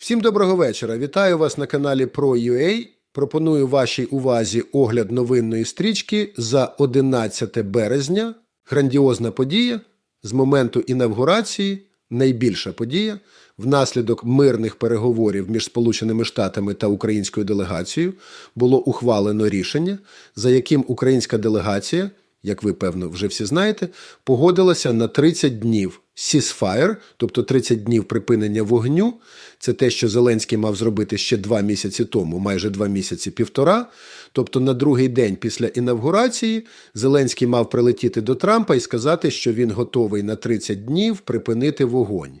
Всім доброго вечора. Вітаю вас на каналі Pro.ua. Пропоную вашій увазі огляд новинної стрічки за 11 березня. Грандіозна подія з моменту інавгурації, найбільша подія. Внаслідок мирних переговорів між Сполученими Штатами та українською делегацією було ухвалено рішення, за яким українська делегація, як ви певно вже всі знаєте, погодилася на 30 днів ceasefire, тобто 30 днів припинення вогню. Це те, що Зеленський мав зробити ще два місяці тому, майже два місяці півтора. Тобто на другий день після інавгурації Зеленський мав прилетіти до Трампа і сказати, що він готовий на 30 днів припинити вогонь.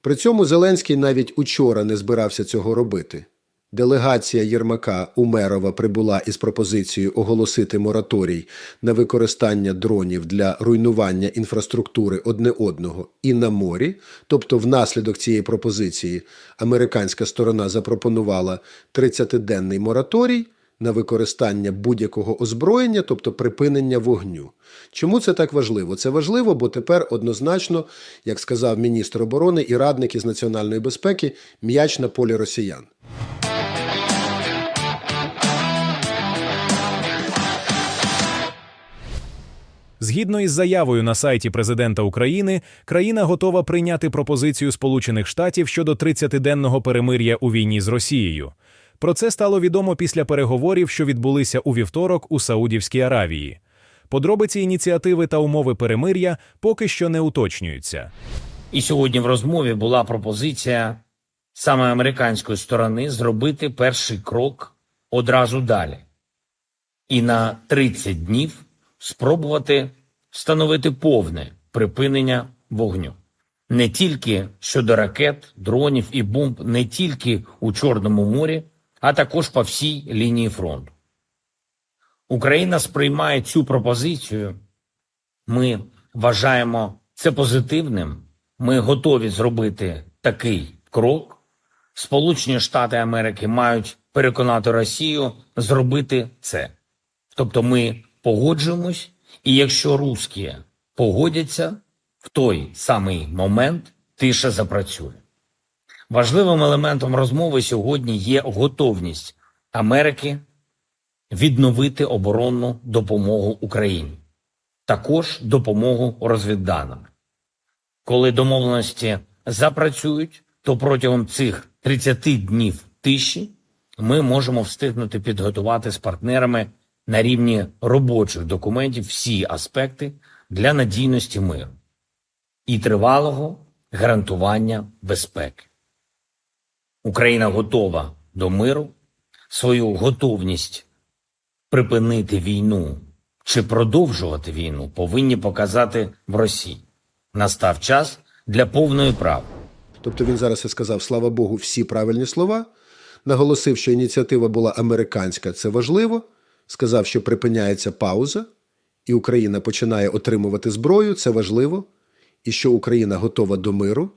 При цьому Зеленський навіть учора не збирався цього робити. Делегація Єрмака Умерова прибула із пропозицією оголосити мораторій на використання дронів для руйнування інфраструктури одне одного і на морі. Тобто, внаслідок цієї пропозиції американська сторона запропонувала 30-денний мораторій на використання будь-якого озброєння, тобто припинення вогню. Чому це так важливо? Це важливо, бо тепер однозначно, як сказав міністр оборони і радник із національної безпеки, м'яч на полі росіян. Згідно із заявою на сайті президента України, країна готова прийняти пропозицію Сполучених Штатів щодо 30-денного перемир'я у війні з Росією. Про це стало відомо після переговорів, що відбулися у вівторок у Саудівській Аравії. Подробиці ініціативи та умови перемир'я поки що не уточнюються. І сьогодні в розмові була пропозиція саме американської сторони зробити перший крок одразу далі і на 30 днів спробувати встановити повне припинення вогню. Не тільки щодо ракет, дронів і бомб, не тільки у Чорному морі, а також по всій лінії фронту. Україна сприймає цю пропозицію. Ми вважаємо це позитивним. Ми готові зробити такий крок. Сполучені Штати Америки мають переконати Росію зробити це. Тобто ми погоджуємось, і якщо русські погодяться, в той самий момент тиша запрацює. Важливим елементом розмови сьогодні є готовність Америки відновити оборонну допомогу Україні, також допомогу розвідданими. Коли домовленості запрацюють, то протягом цих 30 днів тиші ми можемо встигнути підготувати з партнерами на рівні робочих документів всі аспекти для надійності миру і тривалого гарантування безпеки. Україна готова до миру, свою готовність припинити війну чи продовжувати війну повинні показати в Росії. Настав час для повної правди. Тобто він зараз і сказав, слава Богу, всі правильні слова. Наголосив, що ініціатива була американська, це важливо. Сказав, що припиняється пауза, і Україна починає отримувати зброю, це важливо. І що Україна готова до миру.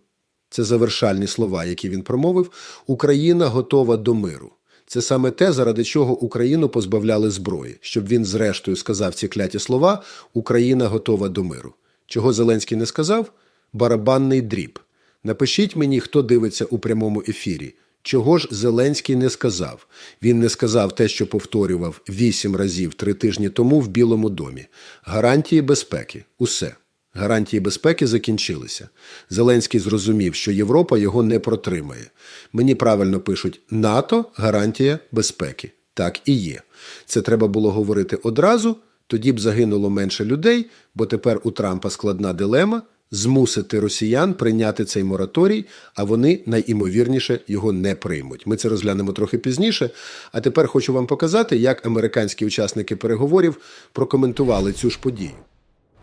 Це завершальні слова, які він промовив. Україна готова до миру. Це саме те, заради чого Україну позбавляли зброї, щоб він зрештою сказав ці кляті слова Україна готова до миру. Чого Зеленський не сказав? Барабанний дріб. Напишіть мені, хто дивиться у прямому ефірі. Чого ж Зеленський не сказав? Він не сказав те, що повторював вісім разів три тижні тому в Білому домі. Гарантії безпеки. Усе. Гарантії безпеки закінчилися. Зеленський зрозумів, що Європа його не протримає. Мені правильно пишуть НАТО гарантія безпеки. Так і є. Це треба було говорити одразу, тоді б загинуло менше людей, бо тепер у Трампа складна дилема змусити росіян прийняти цей мораторій, а вони найімовірніше його не приймуть. Ми це розглянемо трохи пізніше. А тепер хочу вам показати, як американські учасники переговорів прокоментували цю ж подію.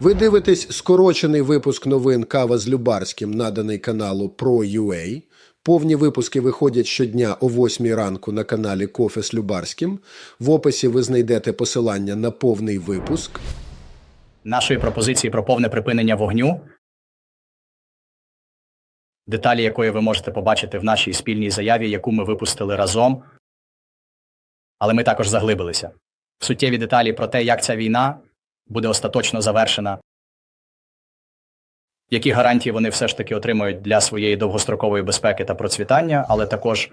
Ви дивитесь скорочений випуск новин Кава з Любарським, наданий каналу Pro.ua. Повні випуски виходять щодня о 8 ранку на каналі Кофе з Любарським. В описі ви знайдете посилання на повний випуск. нашої пропозиції про повне припинення вогню, деталі якої ви можете побачити в нашій спільній заяві, яку ми випустили разом. Але ми також заглибилися суттєві деталі про те, як ця війна буде остаточно завершена які гарантії вони все ж таки отримують для своєї довгострокової безпеки та процвітання, але також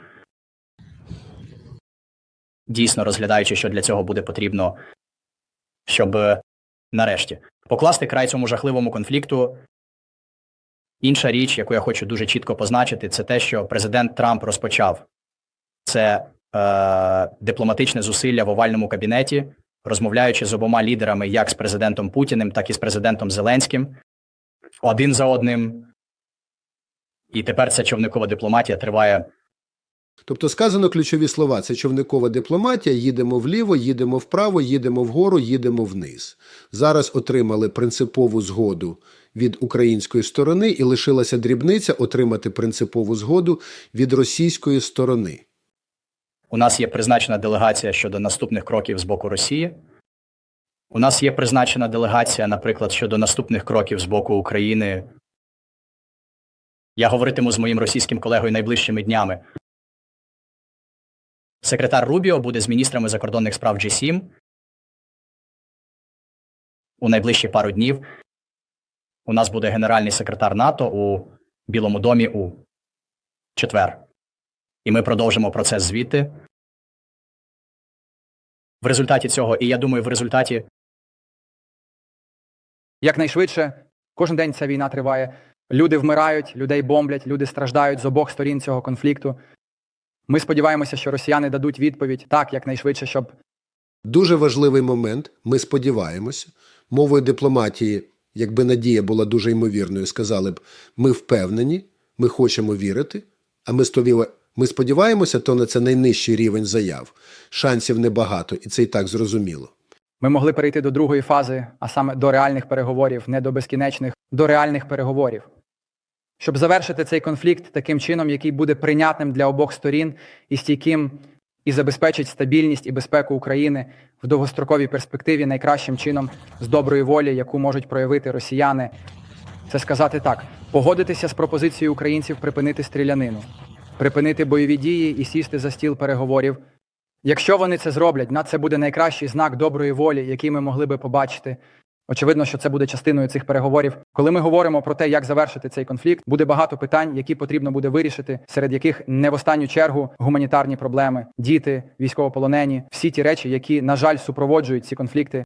дійсно розглядаючи, що для цього буде потрібно, щоб нарешті покласти край цьому жахливому конфлікту. Інша річ, яку я хочу дуже чітко позначити, це те, що президент Трамп розпочав це е, дипломатичне зусилля в овальному кабінеті, розмовляючи з обома лідерами, як з президентом Путіним, так і з президентом Зеленським, один за одним. І тепер ця човникова дипломатія триває Тобто сказано ключові слова: це човникова дипломатія. Їдемо вліво, їдемо вправо, їдемо вгору, їдемо вниз. Зараз отримали принципову згоду від української сторони, і лишилася дрібниця отримати принципову згоду від російської сторони. У нас є призначена делегація щодо наступних кроків з боку Росії. У нас є призначена делегація, наприклад, щодо наступних кроків з боку України. Я говоритиму з моїм російським колегою найближчими днями. Секретар Рубіо буде з міністрами закордонних справ G7 у найближчі пару днів. У нас буде генеральний секретар НАТО у Білому домі у четвер. І ми продовжимо процес звідти. В результаті цього, і я думаю, в результаті якнайшвидше. Кожен день ця війна триває. Люди вмирають, людей бомблять, люди страждають з обох сторін цього конфлікту. Ми сподіваємося, що росіяни дадуть відповідь так, якнайшвидше, щоб Дуже важливий момент. Ми сподіваємося. Мовою дипломатії, якби надія була дуже ймовірною, сказали б: ми впевнені, ми хочемо вірити. А ми стовіли. Ми сподіваємося, то на це найнижчий рівень заяв. Шансів небагато, і це і так зрозуміло. ми могли перейти до другої фази, а саме до реальних переговорів, не до безкінечних, до реальних переговорів. Щоб завершити цей конфлікт таким чином, який буде прийнятним для обох сторін і стійким, і забезпечить стабільність і безпеку України в довгостроковій перспективі найкращим чином з доброї волі, яку можуть проявити росіяни, це сказати так: погодитися з пропозицією українців припинити стрілянину, припинити бойові дії і сісти за стіл переговорів. Якщо вони це зроблять, на це буде найкращий знак доброї волі, який ми могли би побачити. Очевидно, що це буде частиною цих переговорів. Коли ми говоримо про те, як завершити цей конфлікт, буде багато питань, які потрібно буде вирішити, серед яких не в останню чергу гуманітарні проблеми, діти, військовополонені, всі ті речі, які, на жаль, супроводжують ці конфлікти.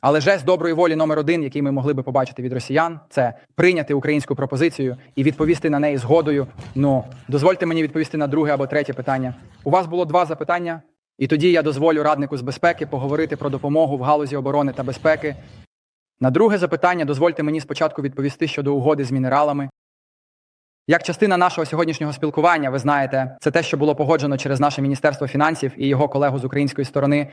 Але жест доброї волі номер один, який ми могли би побачити від росіян, це прийняти українську пропозицію і відповісти на неї згодою. Ну дозвольте мені відповісти на друге або третє питання. У вас було два запитання, і тоді я дозволю раднику з безпеки поговорити про допомогу в галузі оборони та безпеки. На друге запитання дозвольте мені спочатку відповісти щодо угоди з мінералами. Як частина нашого сьогоднішнього спілкування, ви знаєте, це те, що було погоджено через наше Міністерство фінансів і його колегу з української сторони.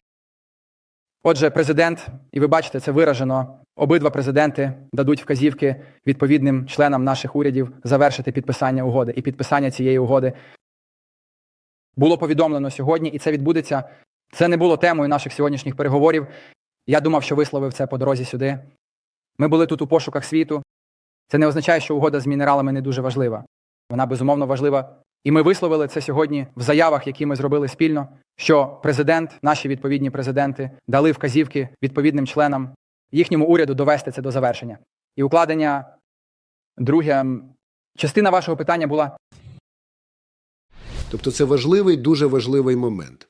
Отже, президент, і ви бачите, це виражено. Обидва президенти дадуть вказівки відповідним членам наших урядів завершити підписання угоди. І підписання цієї угоди було повідомлено сьогодні, і це відбудеться. Це не було темою наших сьогоднішніх переговорів. Я думав, що висловив це по дорозі сюди. Ми були тут у пошуках світу. Це не означає, що угода з мінералами не дуже важлива. Вона безумовно важлива. І ми висловили це сьогодні в заявах, які ми зробили спільно, що президент, наші відповідні президенти, дали вказівки відповідним членам їхньому уряду довести це до завершення. І укладення друге. Частина вашого питання була Тобто це важливий, дуже важливий момент.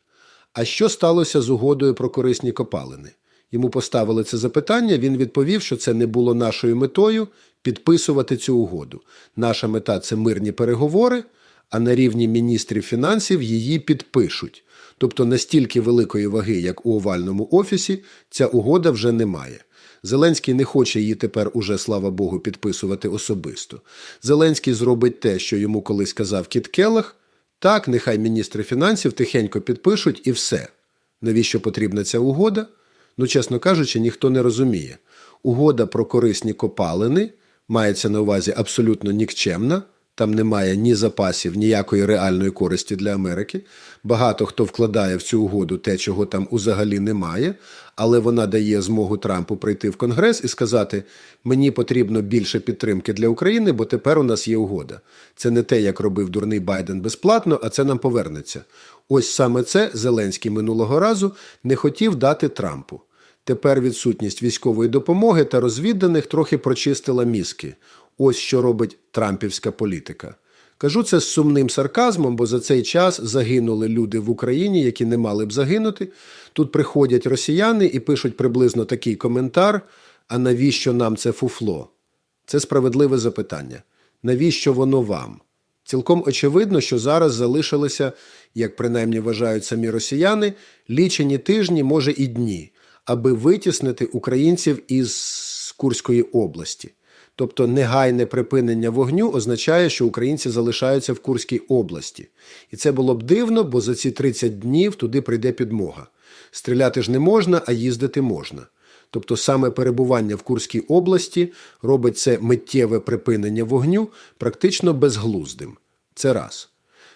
А що сталося з угодою про корисні копалини? Йому поставили це запитання. Він відповів, що це не було нашою метою підписувати цю угоду. Наша мета це мирні переговори, а на рівні міністрів фінансів її підпишуть. Тобто настільки великої ваги, як у овальному офісі, ця угода вже не має. Зеленський не хоче її тепер уже, слава Богу, підписувати особисто. Зеленський зробить те, що йому колись казав Кіт Келлах. Так, нехай міністри фінансів тихенько підпишуть і все. Навіщо потрібна ця угода? Ну, чесно кажучи, ніхто не розуміє. Угода про корисні копалини мається на увазі абсолютно нікчемна. Там немає ні запасів, ніякої реальної користі для Америки. Багато хто вкладає в цю угоду те, чого там взагалі немає, але вона дає змогу Трампу прийти в Конгрес і сказати: мені потрібно більше підтримки для України, бо тепер у нас є угода. Це не те, як робив дурний Байден безплатно, а це нам повернеться. Ось саме це Зеленський минулого разу не хотів дати Трампу. Тепер відсутність військової допомоги та розвідданих трохи прочистила мізки. Ось що робить трампівська політика. Кажу це з сумним сарказмом, бо за цей час загинули люди в Україні, які не мали б загинути. Тут приходять росіяни і пишуть приблизно такий коментар: а навіщо нам це фуфло? Це справедливе запитання. Навіщо воно вам? Цілком очевидно, що зараз залишилися, як принаймні вважають самі росіяни, лічені тижні, може і дні, аби витіснити українців із Курської області. Тобто негайне припинення вогню означає, що українці залишаються в Курській області. І це було б дивно, бо за ці 30 днів туди прийде підмога. Стріляти ж не можна, а їздити можна. Тобто саме перебування в Курській області робить це миттєве припинення вогню практично безглуздим. Це раз.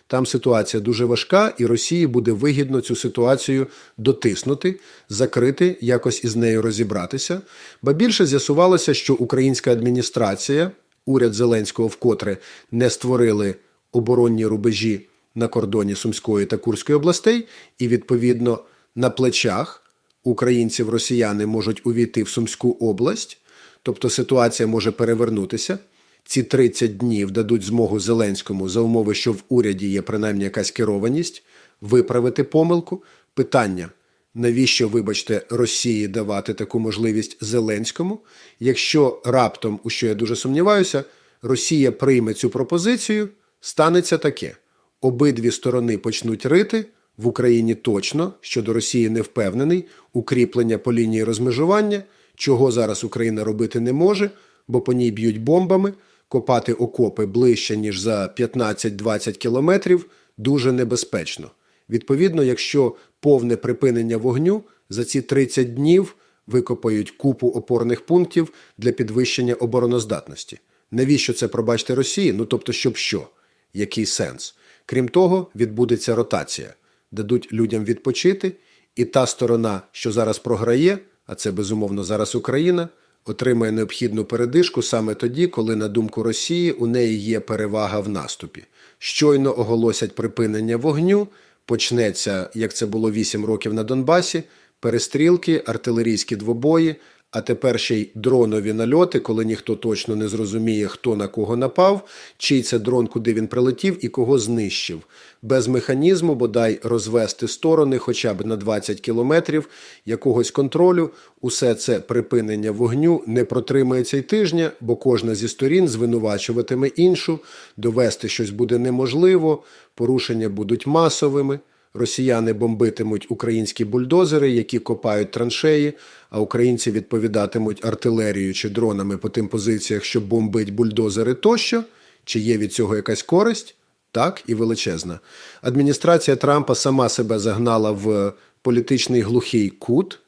Там ситуація дуже важка, і Росії буде вигідно цю ситуацію дотиснути, закрити, якось із нею розібратися. Ба більше з'ясувалося, що українська адміністрація, уряд Зеленського вкотре не створили оборонні рубежі на кордоні Сумської та Курської областей, і відповідно на плечах українців росіяни можуть увійти в Сумську область, тобто ситуація може перевернутися. Ці 30 днів дадуть змогу Зеленському за умови, що в уряді є принаймні якась керованість, виправити помилку. Питання: навіщо, вибачте, Росії давати таку можливість Зеленському? Якщо раптом, у що я дуже сумніваюся, Росія прийме цю пропозицію, станеться таке: обидві сторони почнуть рити. В Україні точно щодо Росії не впевнений, укріплення по лінії розмежування, чого зараз Україна робити не може, бо по ній б'ють бомбами, копати окопи ближче, ніж за 15-20 кілометрів, дуже небезпечно. Відповідно, якщо повне припинення вогню за ці 30 днів викопають купу опорних пунктів для підвищення обороноздатності. Навіщо це пробачте Росії? Ну тобто, щоб що? Який сенс? Крім того, відбудеться ротація дадуть людям відпочити, і та сторона, що зараз програє, а це безумовно зараз Україна, отримає необхідну передишку саме тоді, коли, на думку Росії, у неї є перевага в наступі. Щойно оголосять припинення вогню, почнеться, як це було 8 років на Донбасі, перестрілки, артилерійські двобої. А тепер ще й дронові нальоти, коли ніхто точно не зрозуміє, хто на кого напав, чий це дрон, куди він прилетів і кого знищив. Без механізму, бодай розвести сторони хоча б на 20 кілометрів якогось контролю, усе це припинення вогню не протримається й тижня, бо кожна зі сторін звинувачуватиме іншу, довести щось буде неможливо, порушення будуть масовими. Росіяни бомбитимуть українські бульдозери, які копають траншеї, а українці відповідатимуть артилерією чи дронами по тим позиціях, що бомбить бульдозери тощо. Чи є від цього якась користь? Так і величезна. Адміністрація Трампа сама себе загнала в політичний глухий кут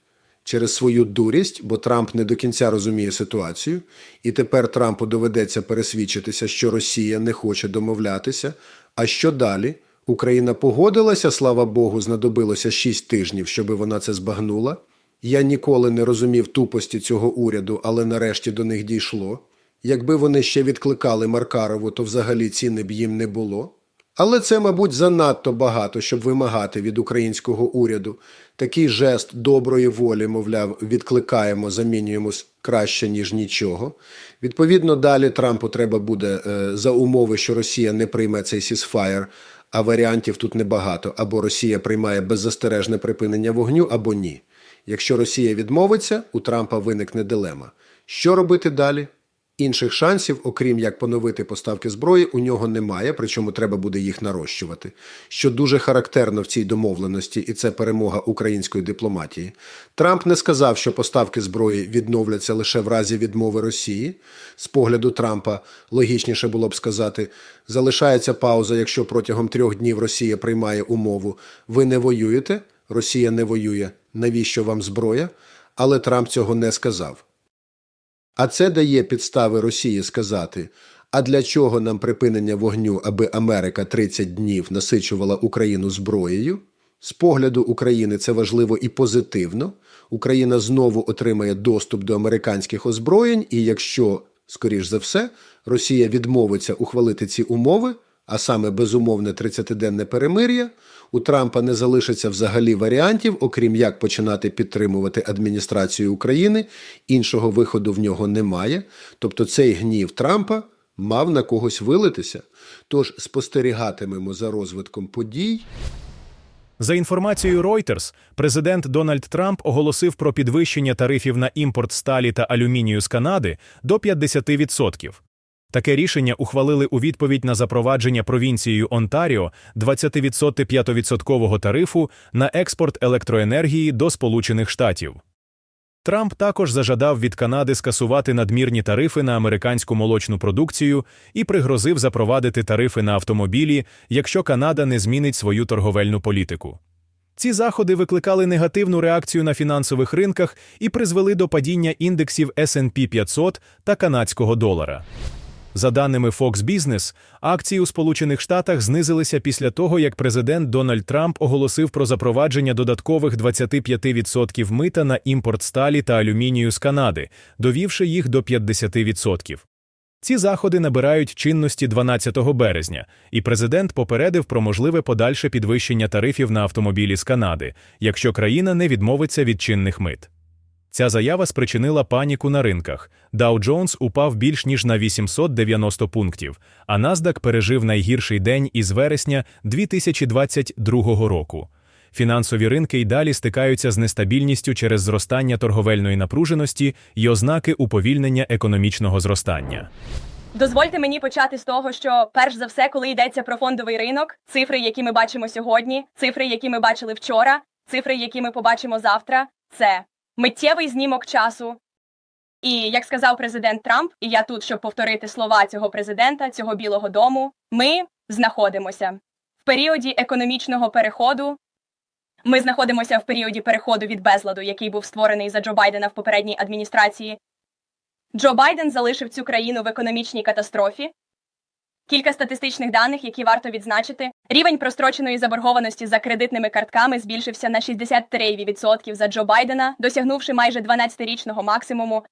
через свою дурість, бо Трамп не до кінця розуміє ситуацію, і тепер Трампу доведеться пересвідчитися, що Росія не хоче домовлятися. А що далі? Україна погодилася, слава Богу, знадобилося 6 тижнів, щоб вона це збагнула. Я ніколи не розумів тупості цього уряду, але нарешті до них дійшло. Якби вони ще відкликали Маркарову, то взагалі ціни б їм не було. Але це, мабуть, занадто багато, щоб вимагати від українського уряду. Такий жест доброї волі, мовляв, відкликаємо, замінюємо краще, ніж нічого. Відповідно, далі Трампу треба буде е, за умови, що Росія не прийме цей сісфаєр, а варіантів тут небагато. Або Росія приймає беззастережне припинення вогню, або ні. Якщо Росія відмовиться, у Трампа виникне дилема. Що робити далі? Інших шансів, окрім як поновити поставки зброї, у нього немає, причому треба буде їх нарощувати. Що дуже характерно в цій домовленості, і це перемога української дипломатії. Трамп не сказав, що поставки зброї відновляться лише в разі відмови Росії. З погляду Трампа логічніше було б сказати: залишається пауза, якщо протягом трьох днів Росія приймає умову. Ви не воюєте, Росія не воює. Навіщо вам зброя? Але Трамп цього не сказав. А це дає підстави Росії сказати: а для чого нам припинення вогню, аби Америка 30 днів насичувала Україну зброєю? З погляду України це важливо і позитивно. Україна знову отримає доступ до американських озброєнь, і якщо, скоріш за все, Росія відмовиться ухвалити ці умови, а саме безумовне 30-денне перемир'я, у Трампа не залишиться взагалі варіантів, окрім як починати підтримувати адміністрацію України. Іншого виходу в нього немає. Тобто цей гнів Трампа мав на когось вилитися. Тож спостерігатимемо за розвитком подій. За інформацією Reuters, президент Дональд Трамп оголосив про підвищення тарифів на імпорт сталі та алюмінію з Канади до 50%. Таке рішення ухвалили у відповідь на запровадження провінцією Онтаріо 20% тарифу на експорт електроенергії до Сполучених Штатів. Трамп також зажадав від Канади скасувати надмірні тарифи на американську молочну продукцію і пригрозив запровадити тарифи на автомобілі, якщо Канада не змінить свою торговельну політику. Ці заходи викликали негативну реакцію на фінансових ринках і призвели до падіння індексів S&P 500 та канадського долара. За даними Fox Business, акції у Сполучених Штатах знизилися після того, як президент Дональд Трамп оголосив про запровадження додаткових 25% мита на імпорт сталі та алюмінію з Канади, довівши їх до 50%. Ці заходи набирають чинності 12 березня, і президент попередив про можливе подальше підвищення тарифів на автомобілі з Канади, якщо країна не відмовиться від чинних мит. Ця заява спричинила паніку на ринках. Dow Jones упав більш ніж на 890 пунктів, а NASDAQ пережив найгірший день із вересня 2022 року. Фінансові ринки й далі стикаються з нестабільністю через зростання торговельної напруженості й ознаки уповільнення економічного зростання. Дозвольте мені почати з того, що перш за все, коли йдеться про фондовий ринок, цифри, які ми бачимо сьогодні, цифри, які ми бачили вчора, цифри, які ми побачимо завтра, це миттєвий знімок часу. І як сказав президент Трамп, і я тут, щоб повторити слова цього президента, цього Білого Дому, ми знаходимося в періоді економічного переходу. Ми знаходимося в періоді переходу від безладу, який був створений за Джо Байдена в попередній адміністрації. Джо Байден залишив цю країну в економічній катастрофі. Кілька статистичних даних, які варто відзначити. Рівень простроченої заборгованості за кредитними картками збільшився на 63% за Джо Байдена, досягнувши майже 12-річного максимуму.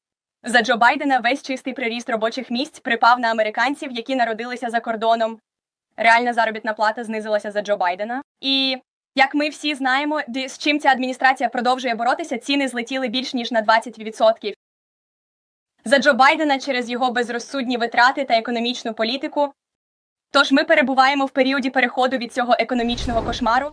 За Джо Байдена весь чистий приріст робочих місць припав на американців, які народилися за кордоном. Реальна заробітна плата знизилася за Джо Байдена. І як ми всі знаємо, з чим ця адміністрація продовжує боротися, ціни злетіли більш ніж на 20%. За Джо Байдена через його безрозсудні витрати та економічну політику. Тож ми перебуваємо в періоді переходу від цього економічного кошмару.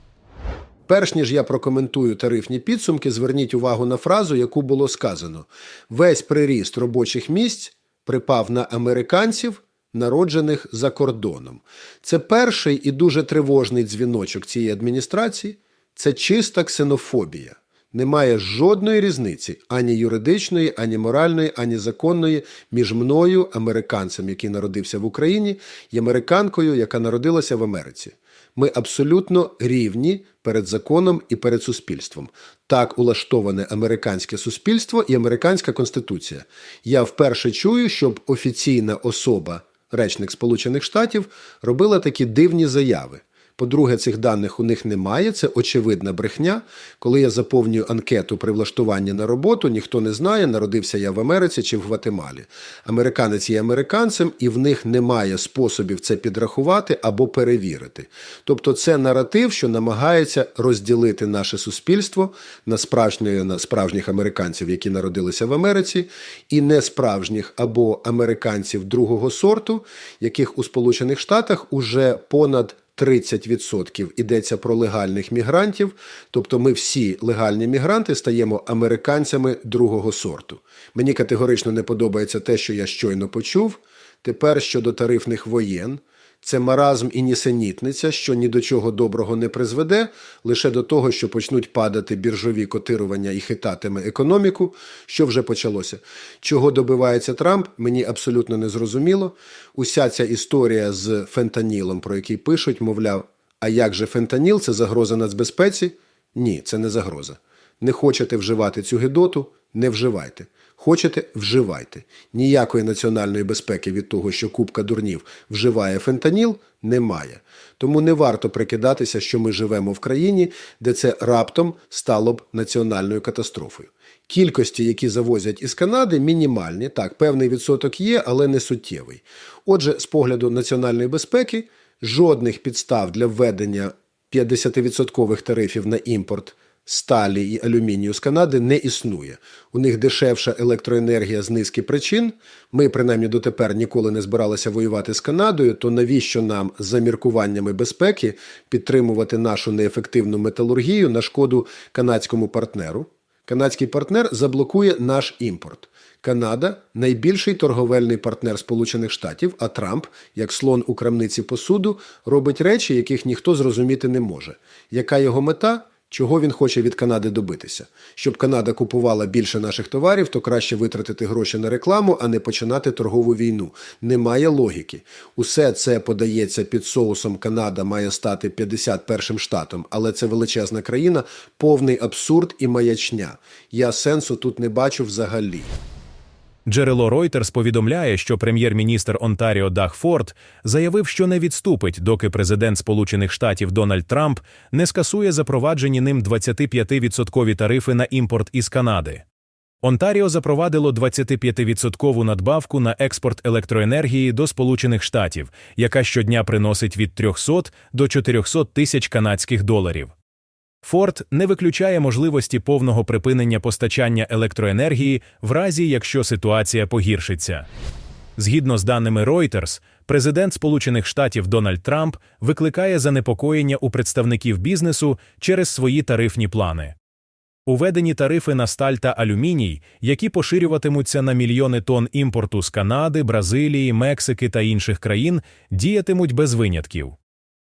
Перш ніж я прокоментую тарифні підсумки, зверніть увагу на фразу, яку було сказано: весь приріст робочих місць припав на американців, народжених за кордоном. Це перший і дуже тривожний дзвіночок цієї адміністрації. Це чиста ксенофобія. Немає жодної різниці ані юридичної, ані моральної, ані законної між мною, американцем, який народився в Україні, і американкою, яка народилася в Америці. Ми абсолютно рівні перед законом і перед суспільством. Так улаштоване американське суспільство і американська конституція. Я вперше чую, щоб офіційна особа, речник Сполучених Штатів, робила такі дивні заяви. По-друге, цих даних у них немає. Це очевидна брехня. Коли я заповнюю анкету при влаштуванні на роботу, ніхто не знає, народився я в Америці чи в Гватемалі. Американець є американцем, і в них немає способів це підрахувати або перевірити. Тобто, це наратив, що намагається розділити наше суспільство на справжнє на справжніх американців, які народилися в Америці, і несправжніх або американців другого сорту, яких у Сполучених Штатах уже понад 30% йдеться про легальних мігрантів, тобто ми всі легальні мігранти стаємо американцями другого сорту. Мені категорично не подобається те, що я щойно почув. Тепер щодо тарифних воєн. Це маразм і нісенітниця, що ні до чого доброго не призведе, лише до того, що почнуть падати біржові котирування і хитатиме економіку, що вже почалося. Чого добивається Трамп, мені абсолютно не зрозуміло. Уся ця історія з фентанілом, про який пишуть, мовляв, а як же фентаніл це загроза нацбезпеці? Ні, це не загроза. Не хочете вживати цю гидоту? Не вживайте. Хочете вживайте. Ніякої національної безпеки від того, що купка дурнів вживає фентаніл, немає. Тому не варто прикидатися, що ми живемо в країні, де це раптом стало б національною катастрофою. Кількості, які завозять із Канади, мінімальні. Так, певний відсоток є, але не суттєвий. Отже, з погляду національної безпеки, жодних підстав для введення 50% тарифів на імпорт сталі і алюмінію з Канади не існує. У них дешевша електроенергія з низки причин. Ми, принаймні, дотепер ніколи не збиралися воювати з Канадою, то навіщо нам за міркуваннями безпеки підтримувати нашу неефективну металургію на шкоду канадському партнеру? Канадський партнер заблокує наш імпорт. Канада найбільший торговельний партнер Сполучених Штатів, а Трамп, як слон у крамниці посуду, робить речі, яких ніхто зрозуміти не може. Яка його мета? Чого він хоче від Канади добитися? Щоб Канада купувала більше наших товарів, то краще витратити гроші на рекламу, а не починати торгову війну. Немає логіки. Усе це подається під соусом Канада має стати 51-м штатом, але це величезна країна, повний абсурд і маячня. Я сенсу тут не бачу взагалі. Джерело Reuters повідомляє, що прем'єр-міністр Онтаріо Даг Форд заявив, що не відступить, доки президент Сполучених Штатів Дональд Трамп не скасує запроваджені ним 25% тарифи на імпорт із Канади. Онтаріо запровадило 25% надбавку на експорт електроенергії до Сполучених Штатів, яка щодня приносить від 300 до 400 тисяч канадських доларів. Форд не виключає можливості повного припинення постачання електроенергії в разі, якщо ситуація погіршиться. Згідно з даними Reuters, президент Сполучених Штатів Дональд Трамп викликає занепокоєння у представників бізнесу через свої тарифні плани. Уведені тарифи на сталь та алюміній, які поширюватимуться на мільйони тонн імпорту з Канади, Бразилії, Мексики та інших країн, діятимуть без винятків.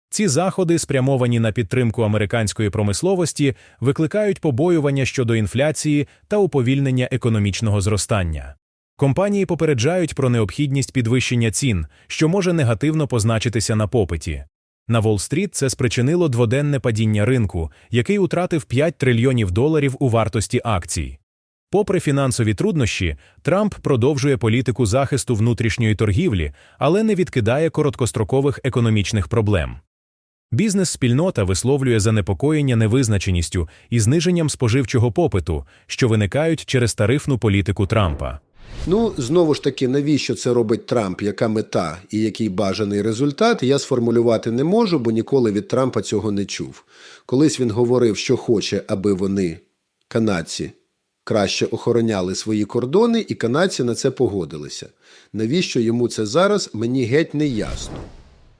Ці заходи, спрямовані на підтримку американської промисловості, викликають побоювання щодо інфляції та уповільнення економічного зростання. Компанії попереджають про необхідність підвищення цін, що може негативно позначитися на попиті. На Уолл-стріт це спричинило дводенне падіння ринку, який утратив 5 трильйонів доларів у вартості акцій. Попри фінансові труднощі, Трамп продовжує політику захисту внутрішньої торгівлі, але не відкидає короткострокових економічних проблем. Бізнес-спільнота висловлює занепокоєння невизначеністю і зниженням споживчого попиту, що виникають через тарифну політику Трампа. Ну, знову ж таки, навіщо це робить Трамп, яка мета і який бажаний результат, я сформулювати не можу, бо ніколи від Трампа цього не чув. Колись він говорив, що хоче, аби вони, канадці, краще охороняли свої кордони, і канадці на це погодилися. Навіщо йому це зараз, мені геть не ясно.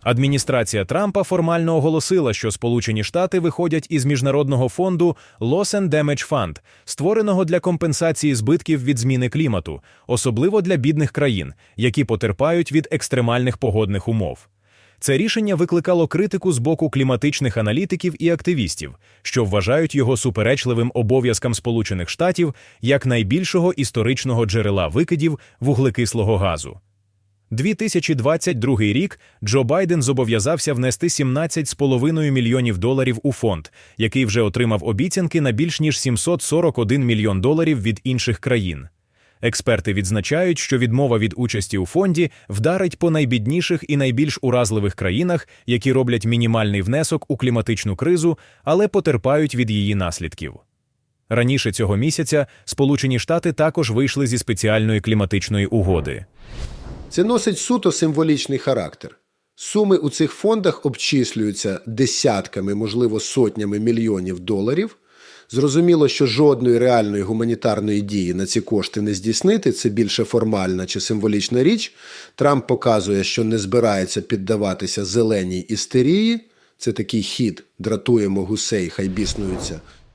Адміністрація Трампа формально оголосила, що Сполучені Штати виходять із міжнародного фонду Loss and Damage Fund, створеного для компенсації збитків від зміни клімату, особливо для бідних країн, які потерпають від екстремальних погодних умов. Це рішення викликало критику з боку кліматичних аналітиків і активістів, що вважають його суперечливим обов'язкам Сполучених Штатів як найбільшого історичного джерела викидів вуглекислого газу. 2022 рік Джо Байден зобов'язався внести 17,5 мільйонів доларів у фонд, який вже отримав обіцянки на більш ніж 741 мільйон доларів від інших країн. Експерти відзначають, що відмова від участі у фонді вдарить по найбідніших і найбільш уразливих країнах, які роблять мінімальний внесок у кліматичну кризу, але потерпають від її наслідків. Раніше цього місяця Сполучені Штати також вийшли зі спеціальної кліматичної угоди. Це носить суто символічний характер. Суми у цих фондах обчислюються десятками, можливо, сотнями мільйонів доларів. Зрозуміло, що жодної реальної гуманітарної дії на ці кошти не здійснити, це більше формальна чи символічна річ. Трамп показує, що не збирається піддаватися зеленій істерії. Це такий хід, дратуємо гусей, хай біснуються.